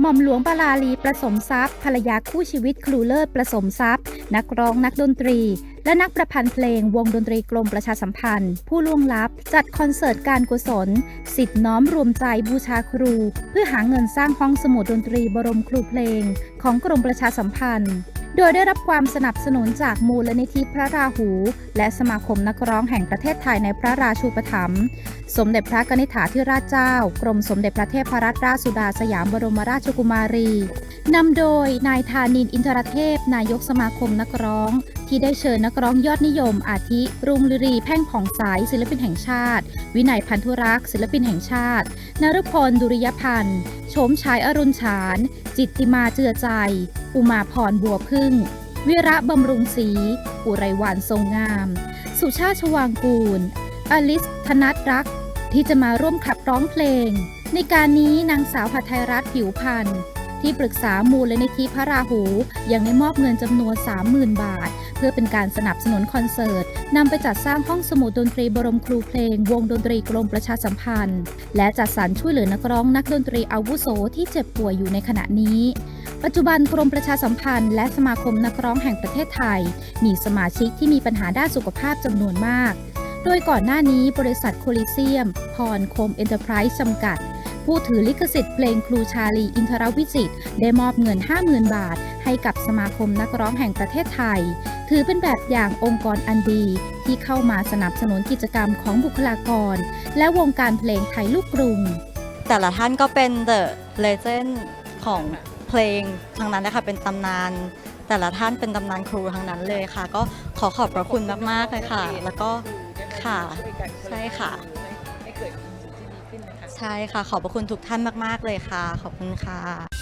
หม่อมหลวงปลาลีประสมทรัพย์ ภรรยาคู่ชีวิตครูเลิศประสมทรัพย์ นักร้องนักดนตรี และนักประพันธ์เพลงวงดนตรีกรมประชาสัมพันธ์ ผู้ล่วงลับ จัดคอนเสิร์ตการกุศล สิทธิน้อมรวมใจบูชาครู เพื่อหาเงินสร้างห้องสมุดดนตรีบรมครูเพลง ของกรมประชาสัมพันธ์ โดยได้รับความสนับสนุนจากมูลนิธิพระราหู และสมาคมนักร้องแห่งประเทศไทยในพระราชูปถัมภ์สมเด็จพระกนิษฐาธิราชเจ้า กรมสมเด็จพระเทพรัตนราชสุดาสยามบรมราชกุมารี นำโดยนายธานินทร์อินทรเทพ นายกสมาคมนักร้อง ที่ได้เชิญนักร้องยอดนิยม อาทิ รุ่งฤรีแพ่งผ่องใสศิลปินแห่งชาติ วินัยพันธุรักษ์ศิลปินแห่งชาตินฤพลดุริยพันธ์โฉมชายอรุณฉาน จิตติมาเจือใจ อุมาพรบัวพึ่ง วิระบำรุงศรีอุไรวันทรงงาม สุชาติชวางกูล อลิสธนัทรัก ที่จะมาร่วมขับร้องเพลง ในการนี้นางสาวหัทไทยรัฐผิวพันธ์ ที่ปรึกษามูลนิธิพระราหู ยังได้มอบเงินจำนวน 30,000 บาท เพื่อเป็นการสนับสนุนคอนเสิร์ตนำไปจัดสร้างห้องสมุดดนตรีบรมครูเพลง วงดนตรีกรมประชาสัมพันธ์ และจัดสรรช่วยเหลือนักร้องนักดนตรีอาวุโสที่เจ็บป่วยอยู่ในขณะนี้ปัจจุบันกรมประชาสัมพันธ์และสมาคมนักร้องแห่งประเทศไทย มีสมาชิกที่มีปัญหาด้านสุขภาพจำนวนมาก โดยก่อนหน้านี้บริษัทโคลิเซียม พรคมเอ็นเตอร์ไพรส์จำกัด ผู้ถือลิขสิทธิ์เพลงครูชาลีอินทรวิจิตได้มอบเงิน 50,000 บาท ให้กับสมาคมนักร้องแห่งประเทศไทย ถือเป็นแบบอย่างองค์กรอันดี ที่เข้ามาสนับสนุนกิจกรรมของบุคลากร และวงการเพลงไทยลูกกรุง แต่ละท่านก็เป็น the legend ของเพลงทั้งนั้นนะคะเป็นตำนาน แต่ละท่านเป็นตำนานครูทั้งนั้นเลยค่ะ ก็ขอขอบพระคุณมากๆเลยค่ะ แล้วก็ค่ะใช่ค่ะ ขึ้นนะคะ ใช่ค่ะ ขอบพระคุณทุกท่านมาก ๆ เลยค่ะ ขอบคุณค่ะ